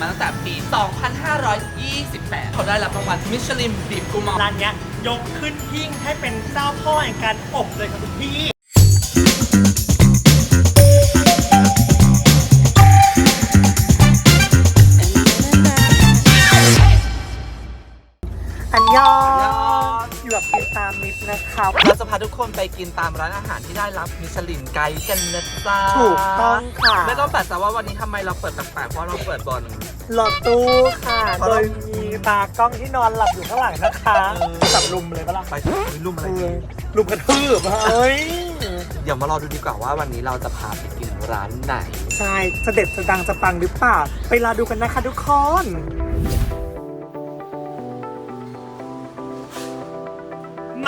มาตั้งแต่ปี 2528 เขาได้รับรางวัลมิชลินบีบกูมองร้านเนี้ยยกขึ้นหิ้งให้เป็นเจ้าพ่อแห่งการอบเลยครับคุณพี่ อันยอ งอยู่กับพี่ตามมิตรนะครับเราจะพาทุกคนไปกินตามร้านอาหารที่ได้รับมิชลินไกด์กันนะจ๊ะถูกต้องค่ะไม่ต้องแปลกใจว่าวันนี้ทำไมเราเปิดแปลกๆเพราะเราเปิดบนหลอดตู้ค่ะเพราะโดเรายมีตากล้องที่นอนหลับอยู่ข้างหลังนะคะเออจับลุมเลยปะล่ะไปอุ๊ยลุ่มอะไรดีลุมกระทืบอะเฮ้ยเดี๋ยวมารอดูดีกว่าว่าวันนี้เราจะพาไปกินร้านไหน ใช่จะเด็ดจะดังจะปังหรือเปล่า ไปรอดูกันนะคะทุกคน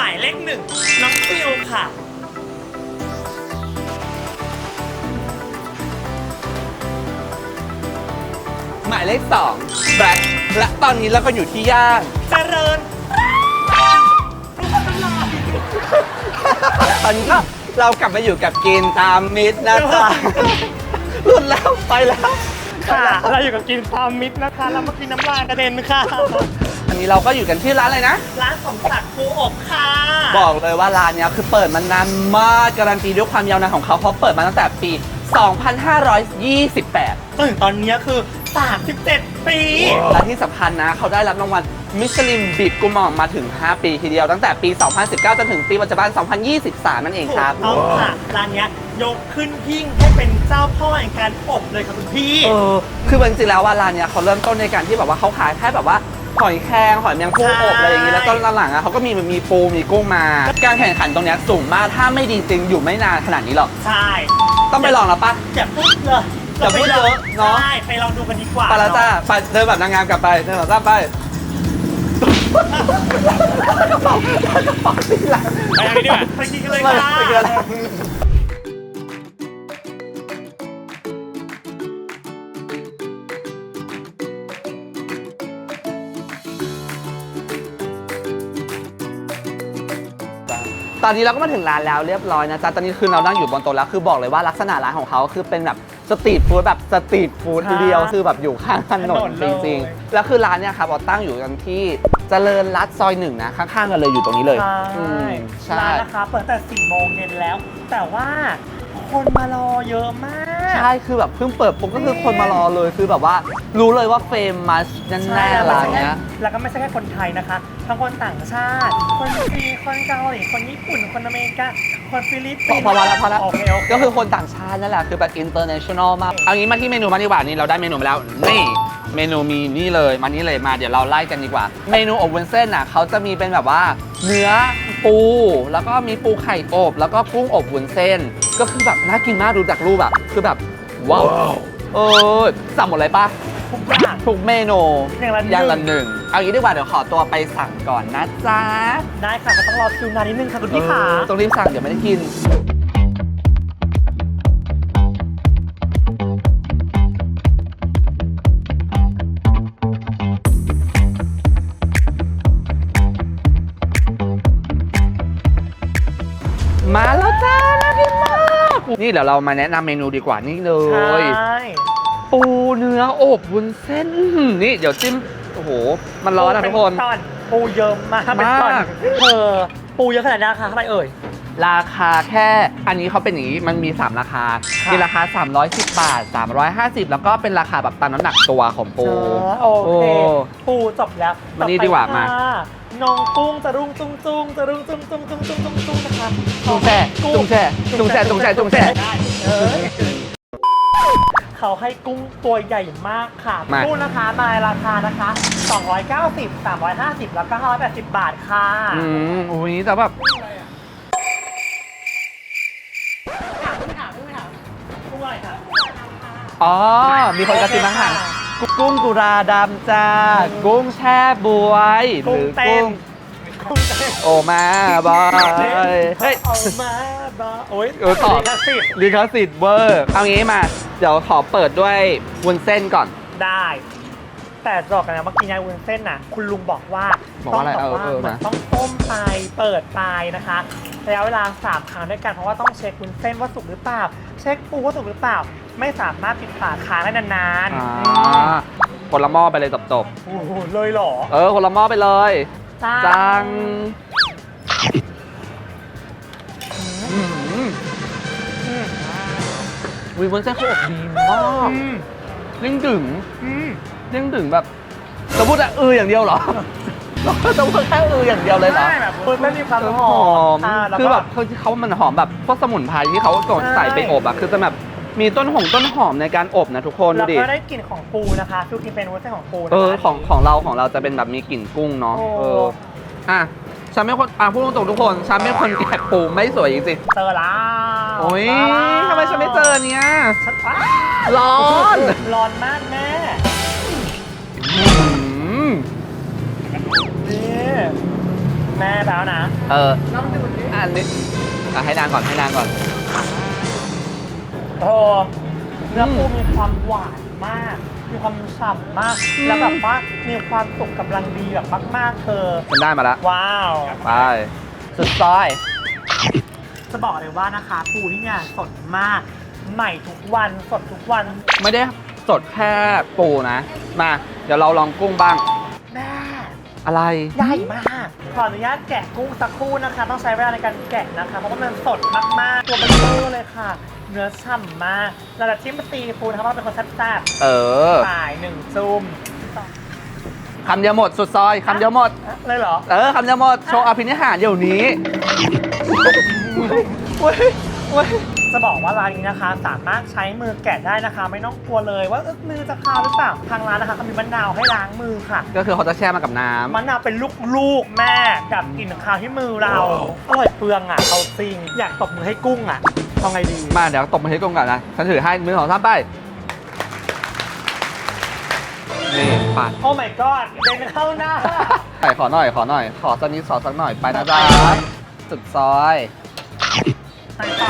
มายเลขหนึ่งน้องฟิวค่ะ หมายเลข2แบล็คและตอนนี้เราก็อยู่ที่ย่านเจริญตอนนี้ก็เรากลับมาอยู่กับกินตามมิตรนะจ๊ะรุ่นแล้วไปแล้ว ค่ะ เราอยู่กับกินฟาร์มมิตรนะคะ แล้วเมื่อกี้น้ำลายกระเด็นค่ะ อันนี้เราก็อยู่กันที่ร้านอะไรนะ ร้านสมศักดิ์ปูอบค่ะบอกเลยว่าร้านเนี้ยคือเปิดมานานมากการันตีด้วยความยาวนานของเขาเพราะเปิดมาตั้งแต่ปี 2528ถึงตอนนี้คือ 37 ปี และที่สำคัญนะ เขาได้รับรางวัลมิชลินบีบกุมองมาถึง 5 ปีทีเดียว ตั้งแต่ปี 2019 จนถึงปีปัจจุบัน 2023 นั่นเองครับถูกต้องค่ะ ร้านเนี้ยยกขึ้นหิ้งให้เป็นเจ้าพ่อแห่งการอบเลยครับคุณพี่ เออคือจริงๆแล้วว่าร้านเนี้ยเขาเริ่มต้นในการที่แบบว่าเขาขายแค่แบบว่า หอยแครงหอยแมงภู่อบอะไรอย่างงี้แล้วตอนหลังๆอะเขาก็มีมีปูมีกุ้งมา การแข่งขันตรงเนี้ยสูงมากถ้าไม่ดีจริงอยู่ไม่นานขนาดนี้หรอกใช่ต้องไปลองแล้วปะอย่าพูดเลยอย่าพูดเยอะเนอะใช่ไปลองดูกันดีกว่าไปแล้วจ้าไปเดินแบบนางงามกลับไปเดินแบบจ้าไปกระเป๋ากระเป๋าสีหลังไปกันดีกว่าไปกินกันเลยมาค่ะ ตอนนี้เราก็มาถึงร้านแล้วเรียบร้อยนะจ๊ะ ตอนนี้คือเรานั่งอยู่บนโต๊ะแล้ว คือบอกเลยว่าลักษณะร้านของเขาคือเป็นแบบสตรีทฟู้ดแบบสตรีทฟู้ดทีเดียวคือแบบอยู่ข้างถนนจริงๆ แล้วคือร้านเนี่ยครับเราตั้งอยู่กันที่เจริญรัตน์ซอยหนึ่งนะ ข้างๆกันเลยอยู่ตรงนี้เลยใช่อืมใช่ร้านนะคะเปิดแต่4โมงเย็นแล้ว แต่ว่า คนมารอเยอะมาก ใช่ คือแบบเพิ่งเปิดปุ๊บก็คือคนมารอเลย คือแบบว่ารู้เลยว่าเฟมมัสแน่ๆร้านเนี้ย แล้วก็ไม่ใช่แค่คนไทยนะคะ ทั้งคนต่างชาติ คนจีน คนเกาหลี คนญี่ปุ่น คนอเมริกา คนฟิลิปพอปินส์พอแล้วพอแล้วโอเคโอเคก็คือคนต่างชาตินั่นแหละ คือแบบ international มาก เอางี้มาที่เมนูมาดีกว่านี่เราได้เมนูมาแล้ว นี่ เมนูมีนี่เลยมานี่เลยมาเดี๋ยวเราไล่กันดีกว่า เมนูอบวุ้นเส้นน่ะเขาจะมีเป็นแบบว่า เนื้อปู แล้วก็มีปูไข่อบ แล้วก็กุ้งอบวุ้นเส้น ก็คือแบบน่ากินมากดูจากรูปแบบคือแบบว้าวเออสั่งหมดเลยปะทุกอย่างทุกเมนูอย่างละหนึ่ง อย่างละหนึ่งเอางี้ดีกว่าเดี๋ยวขอตัวไปสั่งก่อนนะจ๊ะได้ค่ะก็ต้องรอคิวนานนิดนึงค่ะคุณพี่ขา เออต้องรีบสั่งเดี๋ยวไม่ได้กิน นี่เดี๋ยวเรามาแนะนำเมนูดีกว่านี่เลยใช่ปูเนื้ออบวุ้นเส้นอื้อหือนี่เดี๋ยวจิ้มโอ้โห มันร้อนนะทุกคน ปูเป็ตอนปูเยอะมากเป็นตอนมาก เออปูเยอะขนาดนี้ราคาเท่าไหร่เอ่ย ราคาแค่อันนี้เขาเป็นอย่างนี้มันมี 3 ราคาค่ะมีราคา 310 บาท 350 แล้วก็เป็นราคาแบบตามน้ำหนักตัวของปูเออโอเคโอ้ปูจบแล้วมานี่ต่อไปดีกว่ามาค่ะน้องกุ้งจะรุ่งจุ้งจุ้งจะรุ่งจุ้งจุ้งจุ้งจุ้งจุ้งจุ้งนะคะจุงแช่จุงแช่จุงแช่จุงแช่จุงแช่ได้เออเขาให้กุ้งตัวใหญ่มากค่ะมากุ้งนะคะมาในราคานะคะ 290 350 แล้วก็580 บาทค่ะ อืมอุ้ยแต่แบบ อ๋อ มีคนกระซิบมาหากุ้งกุราดำจ้า กุ้งแช่บวย หกุ้งรือเต้กุ้นงกุ้งเต้นโอมาบอย เฮ้ย เอามาบาโอ้ยเออตอบลิขสิทธิ์ลิขสิทธิ์เวอร์ เอางี้มา เดี๋ยวขอเปิดด้วยวุ้นเส้นก่อน ได้ แต่จะบอกกันนะเมื่อกี้นายวุ้นเส้นน่ะ คุณลุงบอกว่าบอกว่าอะไรต้องแบบว่าเออเออเหมือนมาต้องต้มไปเปิดไปนะคะระยะเวลา3ครั้งด้วยกันเพราะว่าต้องเช็ควุ้นเส้นว่าสุกหรือเปล่า เช็คปูว่าสุกหรือเปล่า ไม่สามารถปิดฝาค้างได้นานอ่ๆอืมาคนละหม้อไปเลยจบโอ้โหเลยเหรอๆเออคนละหม้อไปเลยจังอืมอืมวิวุ้นเส้นเขาอบดีมากอืมเร่งดึงอืม เร่งดึงแบบจะพูดอะเอออย่างเดียวเหรอจะพูดแค่เอออย่างเดียวเลยเหรอ ใช่แบบมันไม่มีความหหออมมอ่าล้วก็คือแบบเขาเขามันหอมแบบพวกสมุนไพรที่เขาสดใช่ใส่ไปอบอะคือจะแบบมีต้นหงต้นหอมในการอบนะทุกคนดูแล้วดิ ก็ได้กลิ่นของปูนะคะคือกินเป็นวุ้นเส้นของปูนะคะ เออของของเราของเราจะเป็นแบบมีกลิ่นกุ้งเนาะ โอ้ เออ อะ ฉันไม่คนอะพูดตรงๆทุกคน ฉันไม่คนแกะปูไม่สวยจริงเจอแล้วๆโอ้ยทำไมฉันไม่เจอเนี่ย ฉันว้าร้อน ร้อนมากแม่อืม นี่แม่แล้วนะ เอออันนี้อะให้นางก่อนให้นางก่อน โอ้เนื้อปูมีความหวานมาก มีความฉ่ำมาก แล้วแบบว่ามีความสุกกำลังดีแบบมากๆเธอฉันได้มาแล้วว้าว ไป สุดซอย จะบอกเลยว่านะคะ ปูที่เนี่ยสดมาก ใหม่ทุกวันสดทุกวัน ไม่ได้ สดแค่ปูนะ มา เดี๋ยวเราลองกุ้งบ้าง แม่อะไรใหญ่มาก ขออนุญาตแกะกุ้งสักครู่นะคะ ต้องใช้เวลาในการแกะนะคะ เพราะว่ามันสดมากๆ ตัวเบลอเลยค่ะ เนื้อฉ่ำมากเราจะจิ้มซีฟู้ดนะคะเพราะเราเป็นคนแซ่บเออๆฝ่ายหนึ่งจุ่มคำเดียวหมดสุดซอยคำเดียวหมดเลยเหรอ เออคำเดียวหมดโชว์อภินิหารเดี๋ยวนี้เว้ยเว้ย จะบอกว่าร้านนี้นะคะ สามารถใช้มือแกะได้นะคะ ไม่ต้องกลัวเลยว่าเอ๊ะมือจะคาวหรือเปล่าทางร้านนะคะเขามีมะนาวให้ล้างมือค่ะก็คือเขาจะแช่มากับน้มะนาวเป็นลูกๆแม่ดับกลิ่นคาวที่มือเราอร่อยเปลืองอะเอาจริงอยากตบมือให้กุ้งอะทำไงดีำมาเดี๋ยวตบมาให้กงก่อนนะฉันถือให้มือของท่านไปนี่ปัดโอ้ my god เดินเข้าหน้า ใส่ขอหน่อยขอหน่อย ขอสักนิดขอสักหน่อยไปนะจ๊ะสุดซอยใส่ต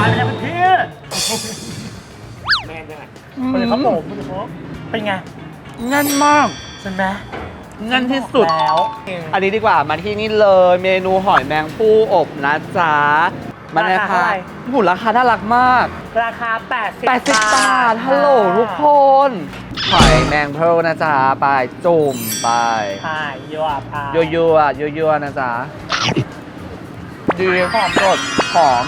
ายไปแล้วเพื่อนแม่ยังไงคนอื่นเขาโผล่คนอื่นเขาเป็นไงแน่นมากใช่ไหมแน่นที่สุด แล้ว อันนี้ดีกว่ามาที่นี่เลยเมนูหอยแมงผู้อบนะจ๊ะมันนะคะหูราคาน่ารักมาก ราคา 80 80 บาทฮัลโหลทุกคนหอยแมงเพร์ลนะจ๊ะไปจุ่มไป ใช่ยัวพายัวยัวยัวยัวนะจ๊ะดีหอมสดหอม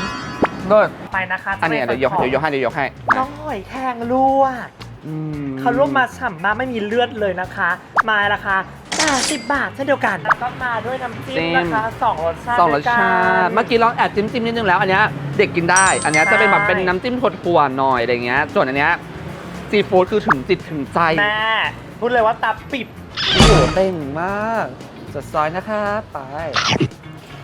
เลิศไปนะคะอันนี้เดี๋ยวยกเดี๋ยวยกให้เดี๋ยวยกให้น้องหอยแครงลวกอืมเขาลวกมาฉ่ำมากไม่มีเลือดเลยนะคะ มาราคา80บาทเช่นเดียวกันแล้วก็มาด้วยน้ำจิ้มนะคะสองรสชาติสองรสด้วยกันชาติ เมื่อกี้เราแอบจิ้มจิ้มนิดนึงแล้ว อันเนี้ยเด็กกินได้ อันเนี้ยจะเป็นแบบใช่เป็นน้ำจิ้มถั่วๆหน่อยอะไรเงี้ย ส่วนอันเนี้ยซีฟู้ดคือถึงจิตถึงใจแม่พูดเลยว่าตาปิบโอ้โหเต่งมากสดซอยนะคะไปเป็น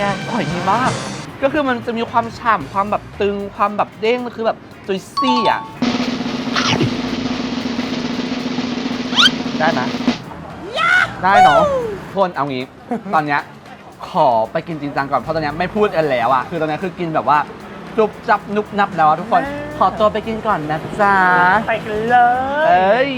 ไงอร่อยดีมาก ก็คือมันจะมีความฉ่ำความแบบตึงความแบบเด้งคือแบบจุยซี่อะ ได้นะได้เนาะทวนเอางี้ ตอนเนี้ยขอไปกินจริงจังก่อนเพราะตอนเนี้ยไม่พูดกันแล้วอะคือตอนเนี้ยคือกินแบบว่าจุบจับนุบนับแล้วอะทุกคน ขอตัวไปกินก่อนนะจ๊ะ ไปกันเลย เอ้ย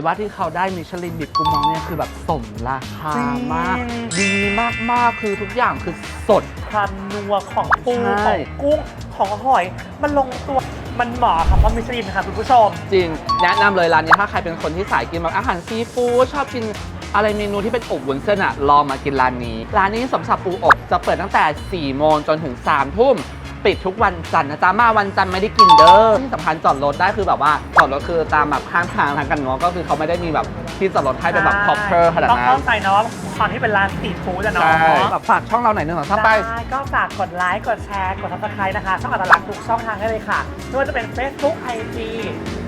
เลยว่าที่เขาได้มิชลินบิบกูมองเนี่ยคือแบบสมราคามาก ดีมากๆคือทุกอย่างคือสด ความนัวของปูใช่ ของกุ้งของหอย มันลงตัวมันเหมาะกับพามิชลินค่ะคุณผู้ชม จริง แนะนำเลยร้านนี้ถ้าใครเป็นคนที่สายกินแบบอาหารซีฟู้ดชอบกินอะไรเมนูที่เป็นอบวุ้นเส้นอะลองมากินร้านนี้ ร้านนี้สมศักดิ์ปูอบจะเปิดตั้งแต่ 4 โมงจนถึง 3 ทุ่ม ปิดทุกวันจันทร์นะจ๊ะมาวันจันทร์ไม่ได้กินเด้อที่สำคัญจอดรถได้คือแบบว่าจอดรถคือตามแบบข้างทางทางกันเนาะก็คือเขาไม่ได้มีแบบที่จอดรถให้เป็นแบบ proper ขนาดต้องนั้เข้าน ใจเนาะตอนที่เป็นร้านสตรีทฟู้ดอะเนาะใช่แบบฝากช่องเราหน่อยหนึงเหรอถ้าไป ได้ก็ฝากกดไลค์ กดแชร์ กดซับสไครต์นะคะ ช่องอัตลักษณ์ทุกช่องทางได้เลยค่ะไม่ว่าจะเป็น Facebook IG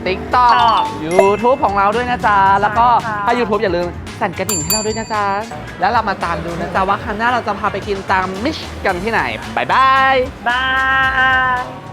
TikTok TikTok YouTube ของเราด้วยนะจ๊ะ แล้วก็ใช่ค่ะ ถ้า YouTube อย่าลืมสั่นกระดิ่งให้เราด้วยนะจ๊ะ แล้วเรามาตามดูนะจ๊ะ ว่าครั้งหน้าเราจะพาไปกินตามมิชกันที่ไหน บ๊ายบาย บาย